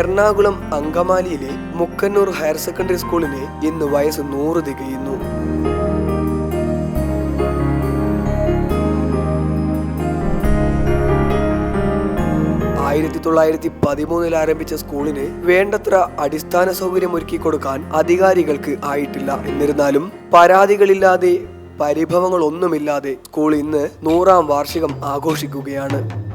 എറണാകുളം അങ്കമാലിയിലെ Mukkannur higher secondary സ്കൂളിന് ഇന്ന് വയസ്സ് നൂറ് തികയുന്നു. ആയിരത്തി തൊള്ളായിരത്തി പതിമൂന്നിൽ ആരംഭിച്ച സ്കൂളിന് വേണ്ടത്ര അടിസ്ഥാന സൗകര്യം ഒരുക്കി കൊടുക്കാൻ അധികാരികൾക്ക് ആയിട്ടില്ല. എന്നിരുന്നാലും പരാതികളില്ലാതെ പരിഭവങ്ങളൊന്നുമില്ലാതെ സ്കൂൾ ഇന്ന് നൂറാം വാർഷികം ആഘോഷിക്കുകയാണ്.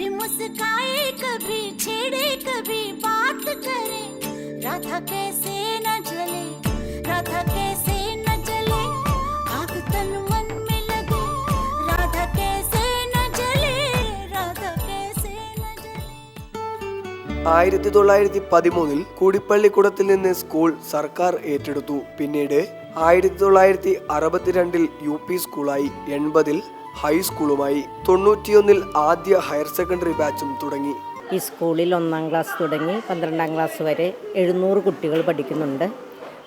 कभी मुस्काए कभी छेड़े कभी बात करे राधा कैसे न जले राधा कैसे न जले आग तन मन में लगे राधा कैसे न जले राधा कैसे न जले ആയിരത്തി തൊള്ളായിരത്തി പതിമൂന്നിൽ കൂടിപ്പള്ളിക്കുടത്തിൽ നിന്ന് സ്കൂൾ സർക്കാർ ഏറ്റെടുത്തു പിന്നീട് ആയിരത്തി തൊള്ളായിരത്തി അറുപത്തിരണ്ടിൽ യു പി സ്കൂളായി എൺപതിൽ ഹൈസ്കൂളുമായി തൊണ്ണൂറ്റിയൊന്നിൽ ആദ്യ ഹയർ സെക്കൻഡറി ബാച്ചും തുടങ്ങി. ഈ സ്കൂളിൽ ഒന്നാം ക്ലാസ് തുടങ്ങി പന്ത്രണ്ടാം ക്ലാസ് വരെ എഴുന്നൂറ് കുട്ടികൾ പഠിക്കുന്നുണ്ട്.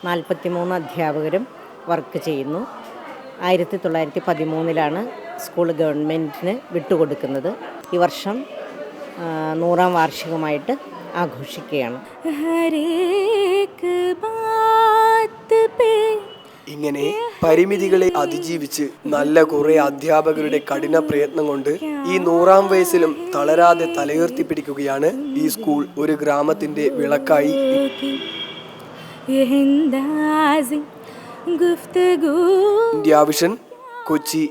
നാൽപ്പത്തിമൂന്ന് അധ്യാപകരും വർക്ക് ചെയ്യുന്നു. ആയിരത്തി തൊള്ളായിരത്തി പതിമൂന്നിലാണ് സ്കൂൾ ഗവൺമെന്റിന് വിട്ടുകൊടുക്കുന്നത്. ഈ വർഷം നൂറാം വാർഷികമായിട്ട് ആഘോഷിക്കുകയാണ്. ഹരേ ഇങ്ങനെ പരിമിതികളെ അതിജീവിച്ച് നല്ല കുറെ അധ്യാപകരുടെ കഠിന പ്രയത്നം കൊണ്ട് ഈ നൂറാം വയസ്സിലും തളരാതെ തലയുയർത്തിപ്പിടിക്കുകയാണ് ഈ സ്കൂൾ ഒരു ഗ്രാമത്തിന്റെ വിളക്കായി. ഇന്ത്യ കൊച്ചി